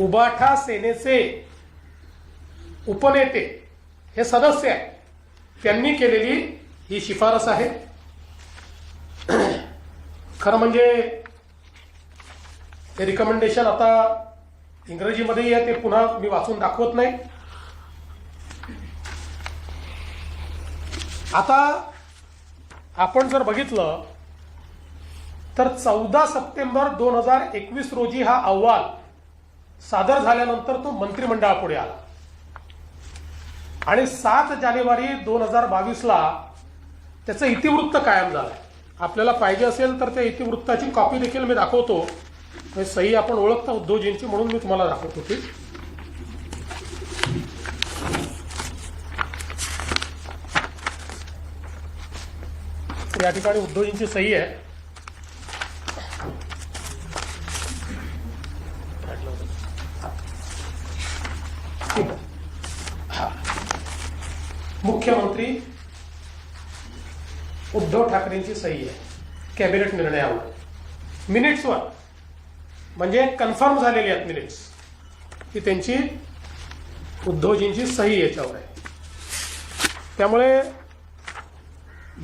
उबाठा सेनेचे उपनेते. हे सदस्य आहे त्यांनी केलेली ही शिफारस आहे. खरं म्हणजे ते रिकमेंडेशन आता इंग्रजीमध्येही आहे ते पुन्हा मी वाचून दाखवत नाही. आता आपण जर बघितलं तर चौदा सप्टेंबर दोन हजार एकवीस रोजी हा अहवाल सादर झाल्यानंतर तो मंत्रिमंडळापुढे आला. आणि सात जानेवारी दोन हजार बावीसला त्याचं इतिवृत्त कायम झालं आपल्याला पाहिजे असेल तर त्या इतिवृत्ताची कॉपी देखील मी दाखवतो. म्हणजे सही आपण ओळखता उद्धवजींची म्हणून मी तुम्हाला दाखवतो ती या ठिकाणी उद्धवजींची सही आहे ठीक आहे. हा. मुख्यमंत्री उद्धव ठाकरेंची सही आहे. कॅबिनेट निर्णयावर. मिनिट्सवर म्हणजे कन्फर्म झालेली आहेत मिनिट्स की त्यांची उद्धवजींची सही याच्यावर आहे. त्यामुळे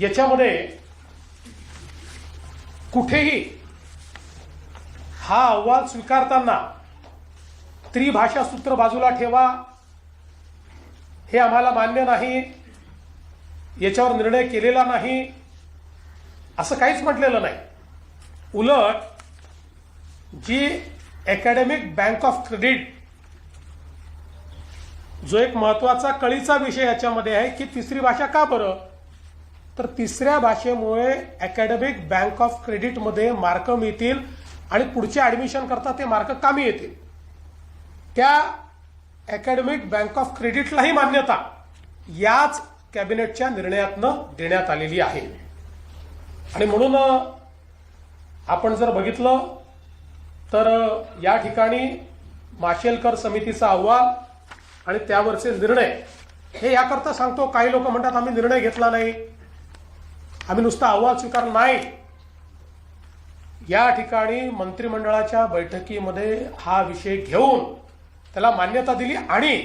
याच्यामध्ये कुठेही हा अहवाल स्वीकारताना त्रिभाषा सूत्र बाजूला ठेवा. हे आम्हाला मान्य नाही. याच्यावर निर्णय केलेला नाही. असं काहीच म्हटलेलं नाही. उलट जी अकॅडमिक बँक ऑफ क्रेडिट जो एक महत्त्वाचा कळीचा विषय याच्यामध्ये आहे की तिसरी भाषा का बरं? तर तिसऱ्या भाषेमुळे अकॅडमिक बँक ऑफ क्रेडिटमध्ये मार्क मिळतील आणि पुढच्या ऍडमिशन करता ते मार्क कामी येतील. त्या अकॅडमिक बँक ऑफ क्रेडिटलाही मान्यता याच कॅबिनेटच्या निर्णयातनं देण्यात आलेली आहे. आणि म्हणून आपण जर बघितलं तर या ठिकाणी माशेलकर समितीचा अहवाल आणि त्यावरचे निर्णय हे याकरता सांगतो काही लोक म्हणतात आम्ही निर्णय घेतला नाही. आम्ही नुसता अहवाल स्वीकार नाही. या ठिकाणी मंत्रिमंडळाच्या बैठकीमध्ये हा विषय घेऊन त्याला मान्यता दिली आणि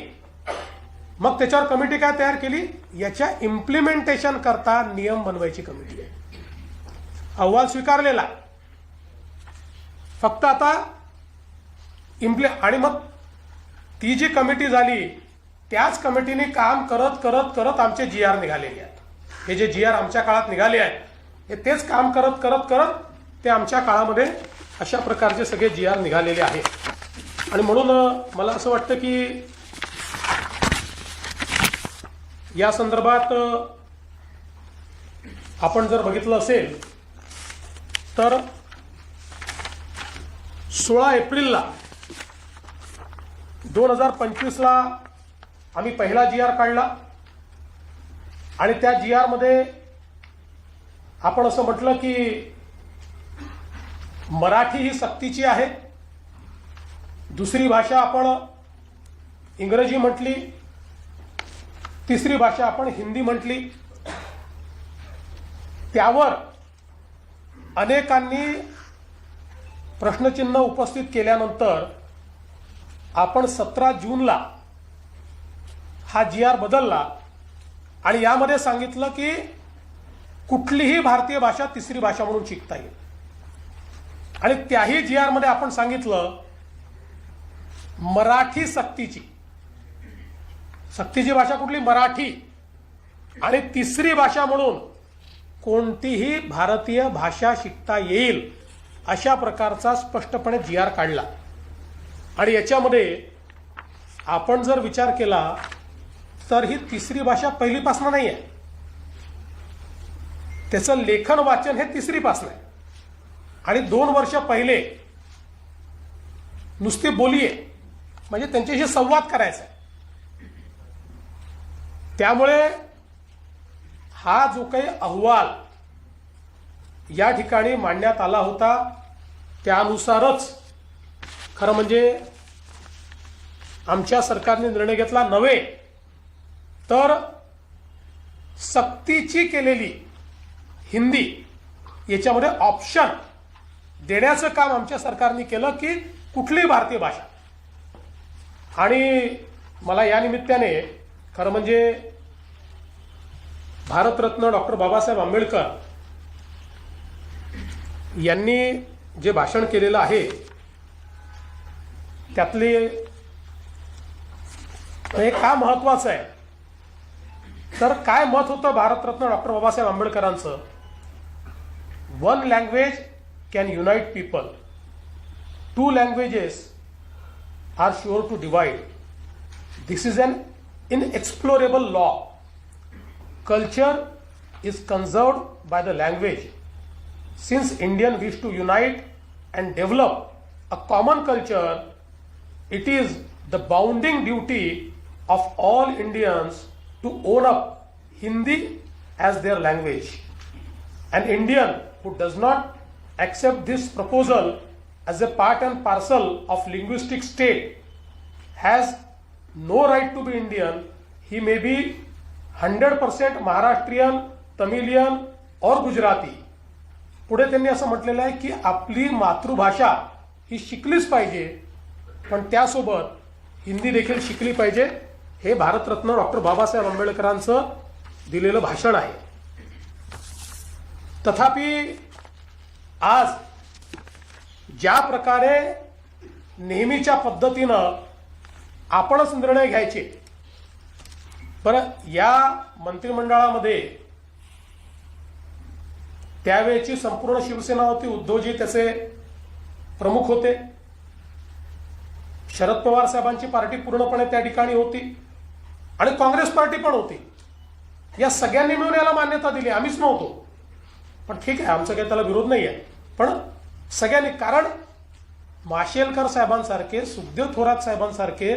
मग त्याच्यावर कमिटी काय तयार केली? याच्या इम्प्लिमेंटेशन करता नियम बनवायची कमिटी आहे अहवाल स्वीकारलेला. फक्त आता इम्प्लि आणि मग ती जी कमिटी झाली त्याच कमिटीने काम करत करत करत आमचे जी आर निघालेले आहेत. हे जे जी आर आमच्या काळात निघाले आहेत हे तेच काम करत करत करत ते आमच्या काळामध्ये अशा प्रकारचे सगळे जी आर निघालेले आहेत. आणि म्हणून मला असं वाटतं की या संदर्भात आपण जर बघितलं असेल तर सोळा एप्रिलला दोन हजार पंचवीसला आम्ही पहिला जी आर काढला. आणि त्या जी आरमध्ये आपण असं म्हटलं की मराठी ही सक्तीची आहे. दुसरी भाषा आपण इंग्रजी म्हटली तिसरी भाषा आपण हिंदी म्हटली. त्यावर अनेकांनी प्रश्नचिन्ह उपस्थित केल्यानंतर आपण सतरा जूनला हा जी आर बदलला आणि यामध्ये सांगितलं की कुठलीही भारतीय भाषा तिसरी भाषा म्हणून शिकता येईल. आणि त्याही जी आरमध्ये आपण सांगितलं मराठी सक्तीची. सक्तीची भाषा कुठली? मराठी. आणि तिसरी भाषा म्हणून कोणतीही भारतीय भाषा शिकता येईल अशा प्रकारचा स्पष्टपणे जी आर काढला. आणि याच्यामध्ये आपण जर विचार केला तर ही तिसरी भाषा पहिलीपासून नाही आहे त्याचं लेखन वाचन हे तिसरीपासून आहे. आणि दोन वर्ष पहिले नुसती बोली आहे म्हणजे त्यांच्याशी संवाद करायचा. आहे त्यामुळे हा जो काही अहवाल या ठिकाणी मांडण्यात आला होता त्यानुसारच खरं म्हणजे आमच्या सरकारने निर्णय घेतला नव्हे तर सक्तीची केलेली हिंदी याच्यामध्ये ऑप्शन देण्याचं काम आमच्या सरकारने केलं की कुठलीही भारतीय भाषा? आणि मला या निमित्ताने खरं म्हणजे भारतरत्न डॉक्टर बाबासाहेब आंबेडकर यांनी जे भाषण केलेलं आहे त्यातले हे का महत्वाचं आहे? तर काय मत होतं Bharat Ratna doctor Babasaheb आंबेडकरांचं? One language can unite people to languages are sure to divide. This is an inexplorable law. Culture is conserved by the language. Since Indian wish to unite and develop a common culture, it is the bounding duty of all Indians to own up Hindi as their language. An Indian who does not accept this proposal as a part and parcel of linguistic state has no right to be Indian. He may be 100% Maharashtrian Tamilian और गुजराती पुढे त्यांनी असं म्हटलेलं आहे की आपली मातृभाषा ही शिकलीच पाहिजे पण त्यासोबत हिंदी देखील शिकली पाहिजे. हे भारतरत्न डॉक्टर बाबासाहेब आंबेडकरांचं दिलेलं भाषण आहे. तथापि आज ज्या प्रकारे नेहमीच्या पद्धतीनं आपणच निर्णय घ्यायचे बरं या मंत्रिमंडळामध्ये त्यावेळेची संपूर्ण शिवसेना होती उद्धवजी त्याचे प्रमुख होते. शरद पवार साहेबांची पार्टी पूर्णपणे त्या ठिकाणी होती आणि काँग्रेस पार्टी पण होती. या सगळ्यांनी मिळून याला मान्यता दिली. आम्हीच नव्हतो. पण ठीक आहे आमचा काही त्याला विरोध नाही आहे पण सगळ्यांनी कारण माशेलकर साहेबांसारखे सुखदेव थोरात साहेबांसारखे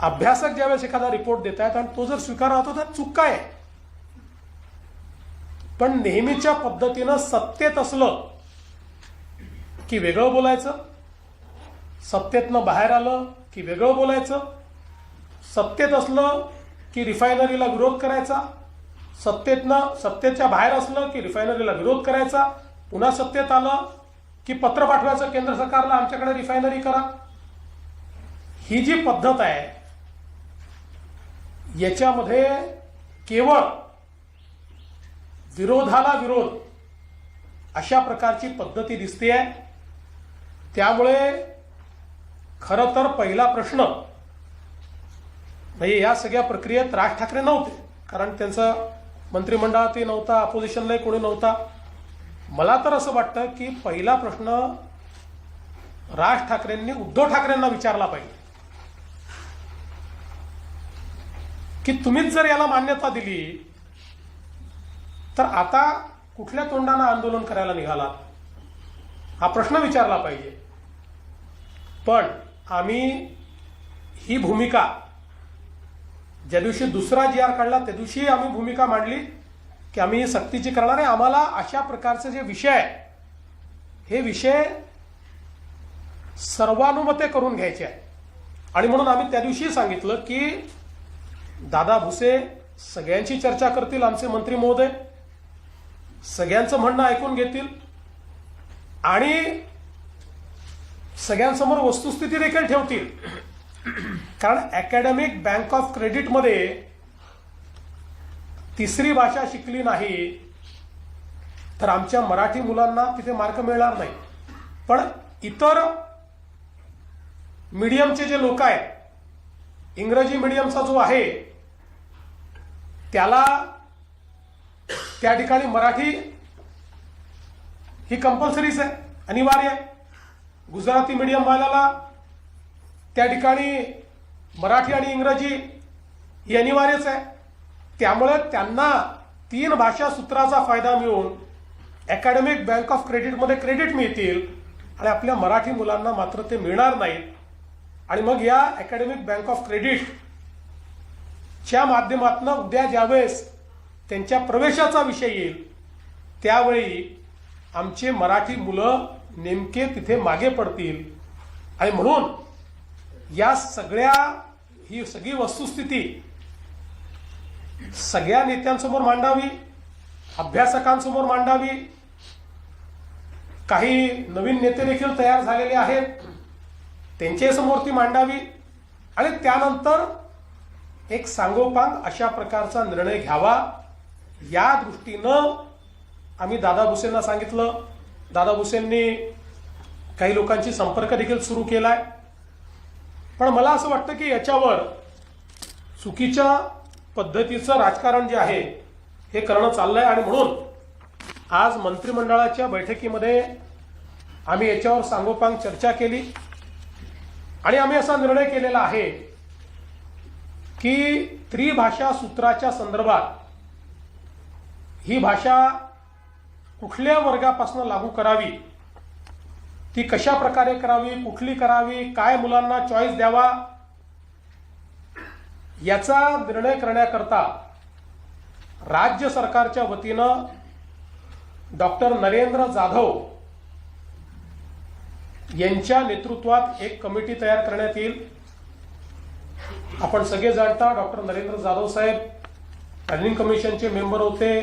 अभ्यासक ज्यावेळेस एखादा रिपोर्ट देत आहेत आणि तो जर स्वीकारला तर चूक काय आहे? पण नेहमीच्या पद्धतीनं सत्तेत असलं की वेगळं बोलायचं सत्तेतनं बाहेर आलं की वेगळं बोलायचं सत्तेत असलं की रिफायनरीला विरोध करायचा सत्तेतनं सत्तेच्या बाहेर असलं की रिफायनरीला विरोध करायचा पुन्हा सत्तेत आलं की पत्र पाठवायचं केंद्र सरकारला आमच्याकडे रिफायनरी करा. ही जी पद्धत आहे याच्यामध्ये केवळ विरोधाला विरोध अशा प्रकारची पद्धती दिसते आहे. त्यामुळे खरं तर पहिला प्रश्न म्हणजे या सगळ्या प्रक्रियेत राज ठाकरे नव्हते कारण त्यांचं मंत्रिमंडळातही नव्हता अपोजिशनलाही कोणी नव्हता. मला तर असं वाटतं की पहिला प्रश्न राज ठाकरेंनी उद्धव ठाकरेंना विचारला पाहिजे. की तुम्हीच जर याला मान्यता दिली तर आता कुठल्या तोंडानं आंदोलन करायला निघालात हा प्रश्न विचारला पाहिजे. पण आम्ही ही भूमिका ज्या दिवशी दुसरा जी आर काढला त्या दिवशी आम्ही भूमिका मांडली. की आम्ही हे सक्तीची करणार आहे आम्हाला अशा प्रकारचे जे विषय आहे हे विषय सर्वानुमते करून घ्यायचे आहे आणि म्हणून आम्ही त्या दिवशी सांगितलं की दादा भुसे सगळ्यांची चर्चा करतील आमचे मंत्री महोदय. सगळ्यांचं म्हणणं ऐकून घेतील. आणि सगळ्यांसमोर वस्तुस्थिती देखील ठेवतील. कारण अकॅडमिक बँक ऑफ क्रेडिटमध्ये तिसरी भाषा शिकली नाही तर आमच्या मराठी मुलांना तिथे मार्क मिळणार नाही. पण इतर मीडियमचे जे लोक आहेत इंग्रजी मीडियमचा जो आहे त्याला त्या ठिकाणी मराठी ही कंपल्सरीच आहे अनिवार्य आहे. गुजराती मीडियम वाल्याला त्या ठिकाणी मराठी आणि इंग्रजी ही अनिवार्यच आहे. त्यामुळे त्यांना तीन भाषा सूत्राचा फायदा मिळून अकॅडमिक बँक ऑफ क्रेडिटमध्ये क्रेडिट मिळतील आणि आपल्या मराठी मुलांना मात्र ते मिळणार नाहीत. आणि मग या अकॅडमिक बँक ऑफ क्रेडिटच्या माध्यमातून उद्या ज्यावेळेस त्यांच्या प्रवेशाचा विषय येईल त्यावेळी आमचे मराठी मुलं नेमके तिथे मागे पडतील. आणि म्हणून या सगळ्या ही सगळी वस्तुस्थिती सगळ्या नेत्यांसमोर मांडावी अभ्यासकांसमोर मांडावी. काही नवीन नेते देखील तयार झालेले आहेत. त्यांच्यासमोर ती मांडावी. आणि त्यानंतर एक सांगोपांग अशा प्रकारचा निर्णय घ्यावा. या दृष्टीनं आम्ही दादा भुसेंना सांगितलं. दादा भुसेंनी काही लोकांशी संपर्क देखील सुरू केलाय. पण मला असं वाटतं की याच्यावर चुकीच्या पद्धतीचं राजकारण जे आहे हे करणं चाललंय आणि म्हणून आज मंत्रिमंडळाच्या बैठकीमध्ये आम्ही याच्यावर सांगोपांग चर्चा केली. आणि आम्ही असा निर्णय केलेला आहे की त्रिभाषा सूत्राच्या संदर्भात ही भाषा कुठल्या वर्गापासून लागू करावी ती कशा प्रकारे करावी कुठली करावी काय मुलांना चॉईस द्यावा याचा निर्णय करण्याकरता राज्य सरकारच्या वतीनं डॉक्टर नरेंद्र जाधव यांच्या नेतृत्वात एक कमिटी तयार करण्यात येईल. आपण सगळे जाणता डॉक्टर नरेंद्र जाधव साहेब प्लॅनिंग कमिशनचे मेंबर होते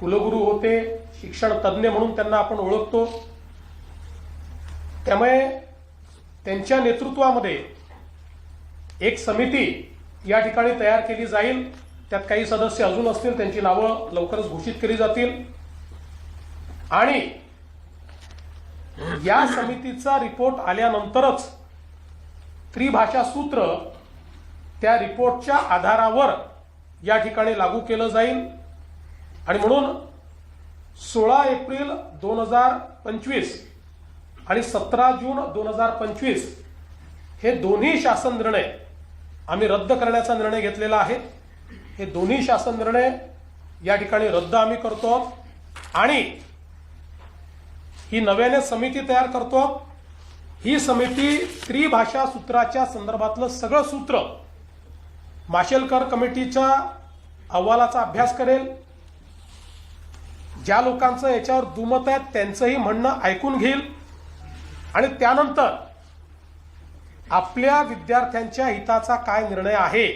कुलगुरू होते शिक्षण तज्ज्ञ म्हणून त्यांना आपण ओळखतो. त्यामुळे त्यांच्या नेतृत्वामध्ये एक समिती या ठिकाणी तयार केली जाईल. त्यात काही सदस्य अजून असतील त्यांची नावं लवकरच घोषित केली जातील. आणि या समितीचा रिपोर्ट आल्यानंतरच त्रिभाषा सूत्र त्या रिपोर्टच्या आधारावर या ठिकाणी लागू केलं जाईल. आणि म्हणून सोळा एप्रिल दोन हजार पंचवीस आणि सतरा जून दोन हजार पंचवीस हे दोन्ही शासन निर्णय आम्ही रद्द करण्याचा निर्णय घेतलेला आहे. हे दोन्ही शासन निर्णय या ठिकाणी रद्द आम्ही करतो. आणि ही नव्याने समिती तयार करतो. ही समिती त्रिभाषा सूत्राच्या संदर्भातलं सगळं सूत्र माशेलकर कमिटीच्या अहवालाचा अभ्यास करेल. ज्या लोकांचं याच्यावर दुमत आहे त्यांचंही म्हणणं ऐकून घेईल. आणि त्यानंतर आपल्या विद्यार्थ्यांच्या हिताचा काय निर्णय आहे?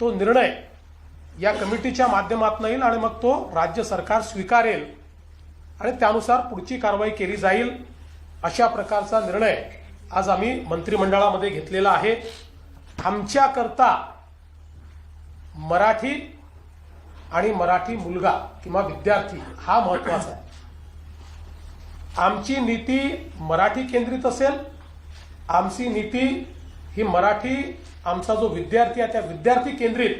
तो निर्णय या कमिटीच्या माध्यमातून येईल आणि मग तो राज्य सरकार स्वीकारेल आणि त्यानुसार पुढची कारवाई केली जाईल अशा प्रकारचा निर्णय आज आम्ही मंत्रिमंडळामध्ये घेतलेला आहे. आमच्याकरता मराठी आणि मराठी मुलगा किंवा विद्यार्थी हा महत्त्वाचा आहे. आमची नीती मराठी केंद्रित असेल आमची नीती ही मराठी आमचा जो विद्यार्थी आहे त्या विद्यार्थी केंद्रित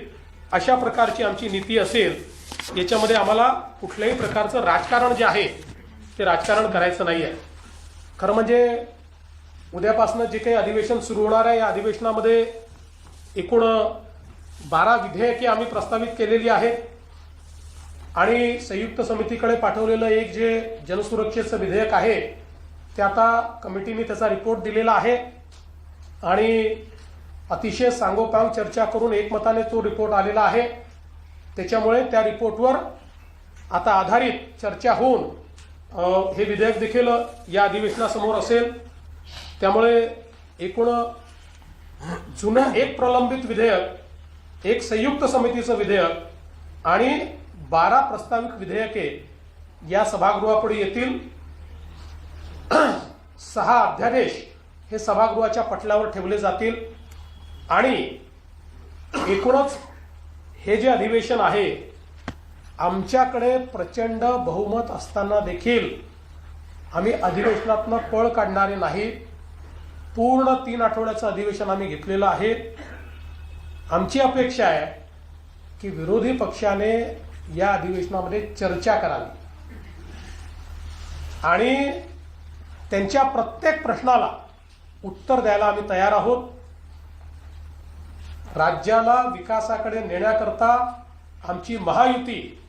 अशा प्रकारची आमची नीती असेल याच्यामध्ये आम्हाला कुठल्याही प्रकारचं राजकारण जे आहे ते राजकारण करायचं नाही आहे खरं म्हणजे उद्यापासून जे काही अधिवेशन सुरू होणार आहे या अधिवेशनामध्ये एकूण बारा विधेयके आम्ही प्रस्तावित केलेली आहेत. आणि संयुक्त समितीकडे पाठवलेलं एक जे जनसुरक्षेचं विधेयक आहे ते आता कमिटीने त्याचा रिपोर्ट दिलेला आहे. आणि अतिशय सांगोपांग चर्चा करून एकमताने तो रिपोर्ट आलेला आहे. त्याच्यामुळे त्या रिपोर्टवर आता आधारित चर्चा होऊन हे विधेयक देखील या अधिवेशनासमोर असेल. त्यामुळे एकूण जुनं एक प्रलंबित विधेयक एक संयुक्त समितीचं विधेयक आणि बारा प्रस्तावित विधेयके या सभागृहापुढे येतील. सहा अध्यादेश हे सभागृहाच्या पटलावर ठेवले जातील. आणि एकूणच हे जे अधिवेशन आहे आमच्याकडे प्रचंड बहुमत असताना देखील आम्ही अधिवेशनातनं पळ काढणारे नाही. पूर्ण तीन आठवड्याचं अधिवेशन आम्ही घेतलेलं आहे. आमची अपेक्षा आहे की विरोधी पक्षाने या अधिवेशनामध्ये चर्चा करावी. आणि त्यांच्या प्रत्येक प्रश्नाला उत्तर द्यायला आम्ही तयार आहोत. राज्याला विकासाकडे नेण्याकरता आमची महायुती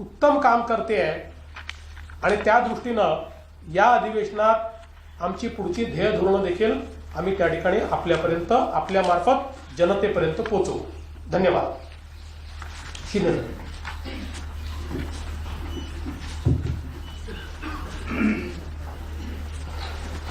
उत्तम काम करते आहे. आणि त्या दृष्टीनं या अधिवेशनात आमची पुढची ध्येय धोरणं देखील आम्ही त्या ठिकाणी आपल्यापर्यंत आपल्यामार्फत जनतेपर्यंत पोहोचवू धन्यवाद.